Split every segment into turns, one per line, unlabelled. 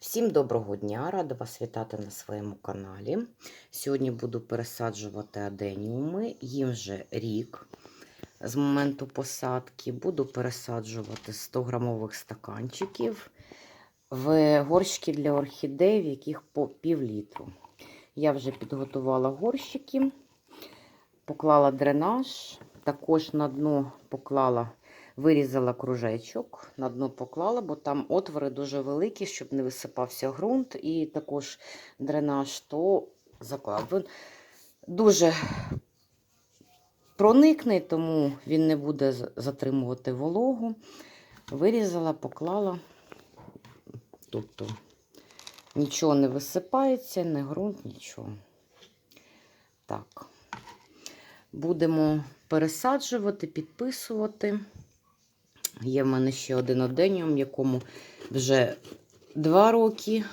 Всім доброго дня! Рада вас вітати на своєму каналі. Сьогодні буду пересаджувати аденіуми. Їм вже рік з моменту посадки. Буду пересаджувати 100 грамових стаканчиків в горщики для орхідей, в яких по пів літру. Я вже підготувала горщики, поклала дренаж, також на дно поклала Вирізала кружечок, на дно поклала, бо там отвори дуже великі, щоб не висипався ґрунт, і також дренаж, то заклав. Він дуже проникний, тому він не буде затримувати вологу. Вирізала, поклала, тобто нічого не висипається, не ґрунт, нічого. Так, будемо пересаджувати, підписувати. Є в мене ще один оденіум, якому вже два роки,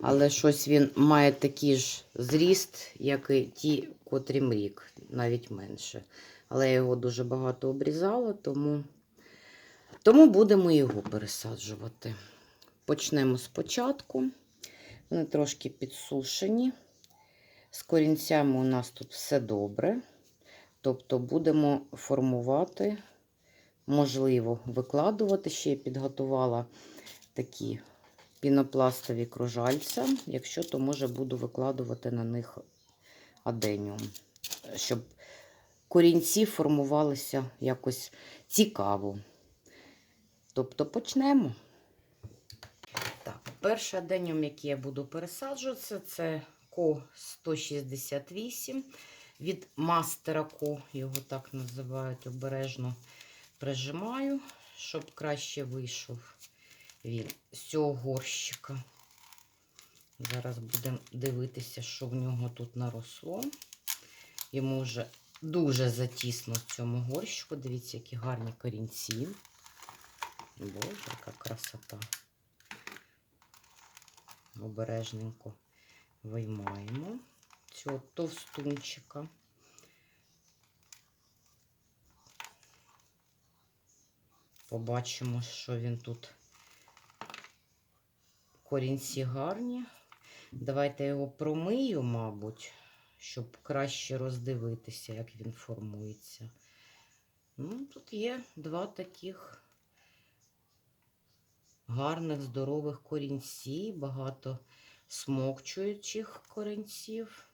але щось він має такий ж зріст, як і ті, котрім рік, навіть менше. Але я його дуже багато обрізала, тому, тому будемо його пересаджувати. Почнемо спочатку. Вони трошки підсушені. З корінцями у нас тут все добре. Тобто будемо формувати можливо викладувати. Ще підготувала такі пінопластові кружальця. Якщо, то може буду викладувати на них аденіум, щоб корінці формувалися якось цікаво. Тобто почнемо. Так, перший аденіум, який я буду пересаджуватися, це Ко 168 від мастера Ко, його так називають обережно прижимаю, щоб краще вийшов він з цього горщика. Зараз будемо дивитися, що в нього тут наросло. Йому вже дуже затісно в цьому горщику. Дивіться, які гарні корінці. Боже, яка красота. Обережненько виймаємо цього товстунчика. Побачимо, що він тут корінці гарні. Давайте його промию, мабуть, щоб краще роздивитися, як він формується. Ну, Тут є два таких гарних, здорових корінці, багато смокчуючих корінців.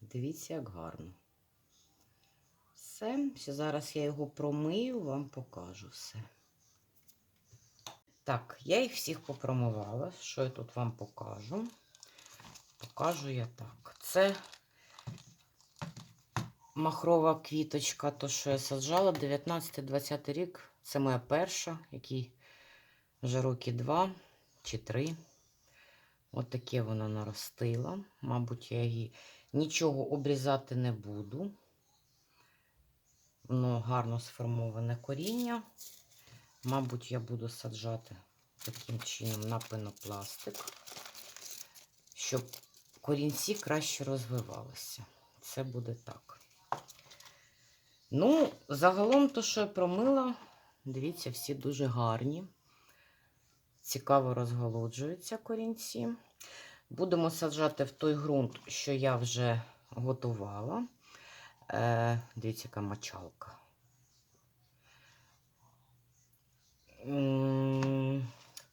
Дивіться, як гарно все. Зараз я його промию, вам покажу все. Так, я їх всіх попромивала. Що я тут вам покажу? Покажу я так. Це махрова квіточка, то, що я саджала, 19-20 рік. Це моя перша, який вже роки два чи три. От таке вона наростила. Мабуть, я її нічого обрізати не буду. Воно гарно сформоване коріння. Мабуть, я буду саджати таким чином на пенопластик, щоб корінці краще розвивалися. Це буде так. Ну, загалом, то, що я промила, дивіться, всі дуже гарні. Цікаво розголоджуються корінці. Будемо саджати в той ґрунт, що я вже готувала. Е, Дивіться, яка мочалка.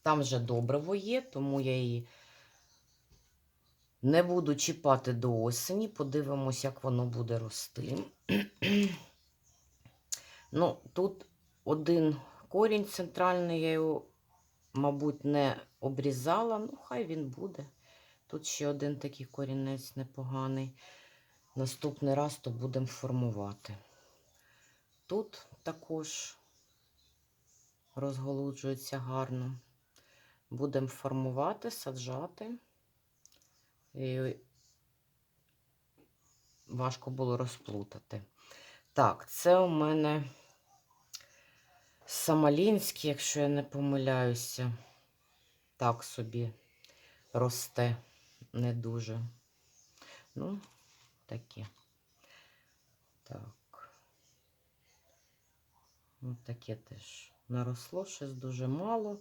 Там вже добриво є, тому я її не буду чіпати до осені. Подивимось, як воно буде рости. ну, тут один корінь центральний, я його, мабуть, не обрізала. Ну, хай він буде. Тут ще один такий корінець непоганий. Наступний раз то будемо формувати. Тут також розголуджується гарно. Будемо формувати, саджати. І важко було розплутати. Так, це у мене Самалінський, якщо я не помиляюся, так собі росте не дуже. Ну, таке. Так. Ось таке теж наросло, щось дуже мало.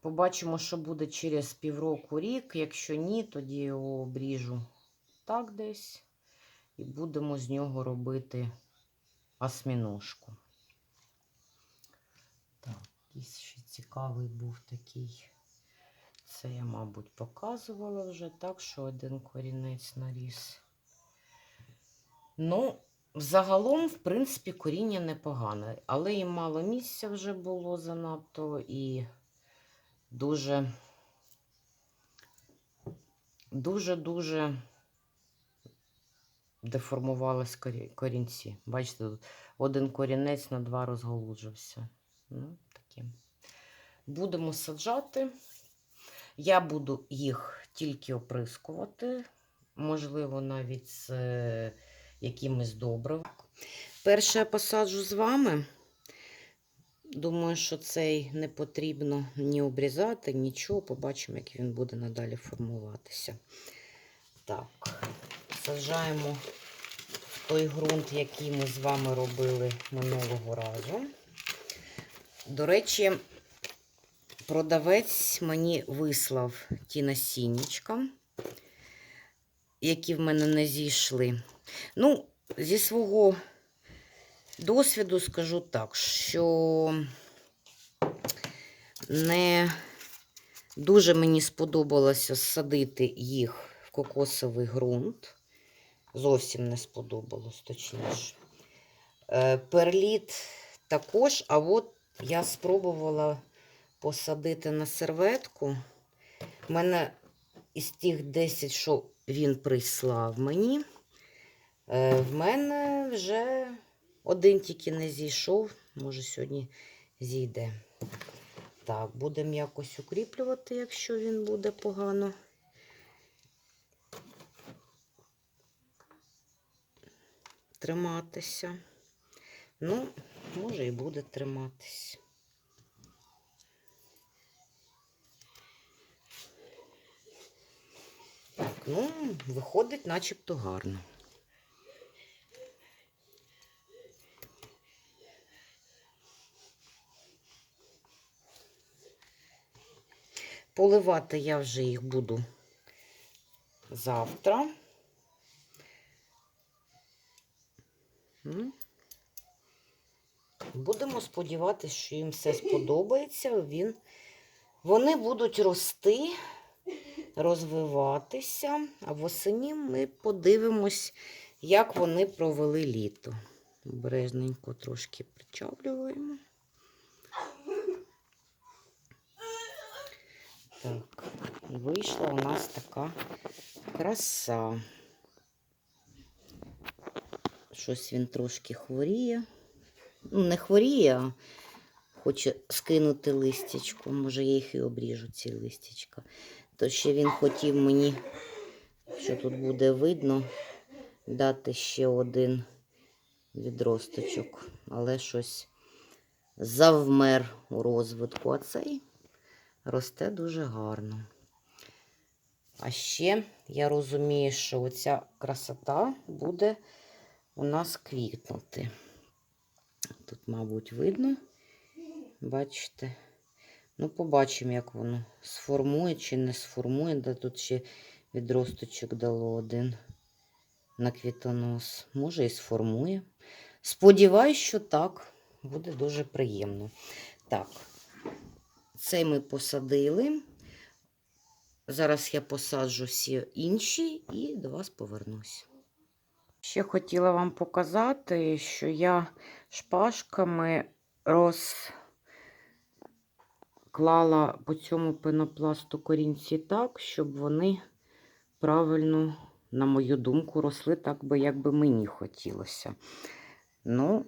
Побачимо, що буде через півроку рік. Якщо ні, тоді його обріжу так десь. І будемо з нього робити осьміножку. Так, якийсь ще цікавий був такий. Це я, мабуть, показувала вже так, що один корінець наріс. Ну, загалом, в принципі, коріння непогане, але і мало місця вже було занадто, і дуже, дуже-дуже деформувались корінці. Бачите, тут один корінець на два розголуджився. Ну, таке. Будемо саджати. Я буду їх тільки оприскувати, можливо, навіть з якимось добривом. Перше я посаджу з вами. Думаю, що цей не потрібно ні обрізати, нічого. Побачимо, як він буде надалі формуватися. Так, саджаємо в той ґрунт, який ми з вами робили минулого разу. До речі, продавець мені вислав ті насіннячка, які в мене не зійшли. Ну, зі свого досвіду скажу так, що не дуже мені сподобалося садити їх в кокосовий ґрунт. Зовсім не сподобалось, точніше. Е, Перліт також, а от я спробувала посадити на серветку. У мене із тих 10, що він прислав мені, в мене вже один тільки не зійшов, може сьогодні зійде. Так, будемо якось укріплювати, якщо він буде погано. Триматися. Ну, може і буде триматись. Так, ну, виходить начебто гарно. Поливати я вже їх буду завтра. Будемо сподіватися, що їм все сподобається. Він... Вони будуть рости, розвиватися, а восені ми подивимось, як вони провели літо. Обережненько трошки причавлюємо. Так, вийшла у нас така краса. Щось він трошки хворіє. Ну, не хворіє, а хоче скинути листячку. Може, я їх і обріжу, ці листячка. То ще він хотів мені, що тут буде видно, дати ще один відросточок. Але щось завмер у розвитку. А цей росте дуже гарно. А ще я розумію, що оця красота буде у нас квітнути. Тут, мабуть, видно. Бачите? Ну, побачимо, як воно сформує чи не сформує. Да тут ще відросточок дало один на квітонос. Може і сформує. Сподіваюсь, що так. Буде дуже приємно. Так, цей ми посадили. Зараз я посаджу всі інші і до вас повернусь. Ще хотіла вам показати, що я шпажками розклала по цьому пенопласту корінці так, щоб вони правильно, на мою думку, росли так би, як би мені хотілося. Ну,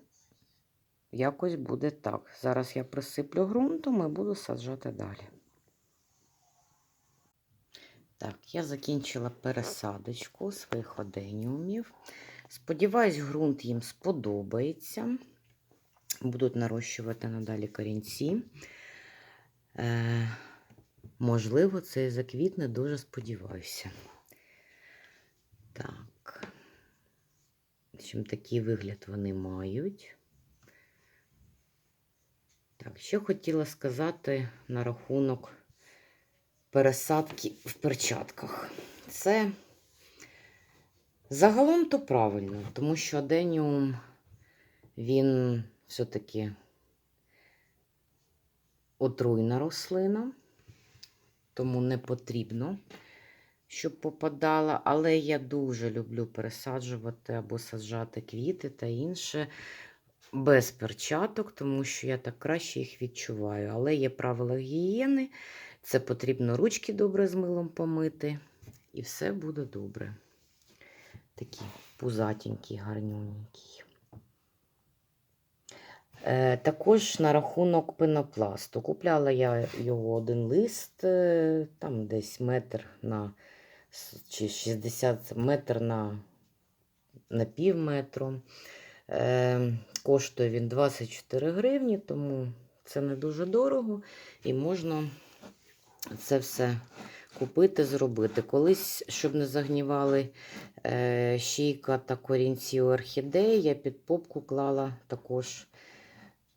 якось буде так. Зараз я присиплю ґрунтом і буду саджати далі. Так, я закінчила пересадочку своїх оденіумів. Сподіваюсь, ґрунт їм сподобається. Будуть нарощувати надалі корінці. Е, можливо, це і заквітне, дуже сподіваюся. Так. Общем, такий вигляд вони мають. Так, що хотіла сказати на рахунок пересадки в перчатках. Це загалом то правильно, тому що аденіум він все-таки отруйна рослина, тому не потрібно, щоб попадала. Але я дуже люблю пересаджувати або саджати квіти та інше без перчаток, тому що я так краще їх відчуваю. Але є правила гігієни, це потрібно ручки добре з милом помити, і все буде добре. Такі пузатенькі, гарнюненькі. Е, також на рахунок пенопласту. Купляла я його один лист, е, там десь метр на чи 60 метр на, на пів метру. Е, коштує він 24 гривні, тому це не дуже дорого і можна це все купити, зробити. Колись, щоб не загнівали е, шийка та корінці у орхідеї, я під попку клала також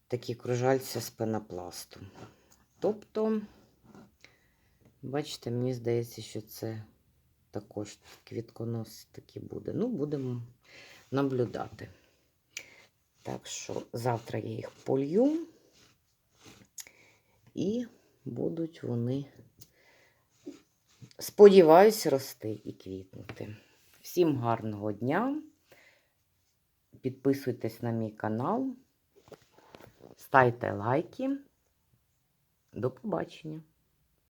такі кружальця з пенопласту. Тобто, бачите, мені здається, що це також квітконос такий буде. Ну, будемо наблюдати. Так що завтра я їх полью, і будуть вони, сподіваюся, рости і квітнути. Всім гарного дня. Підписуйтесь на мій канал, ставте лайки. До побачення!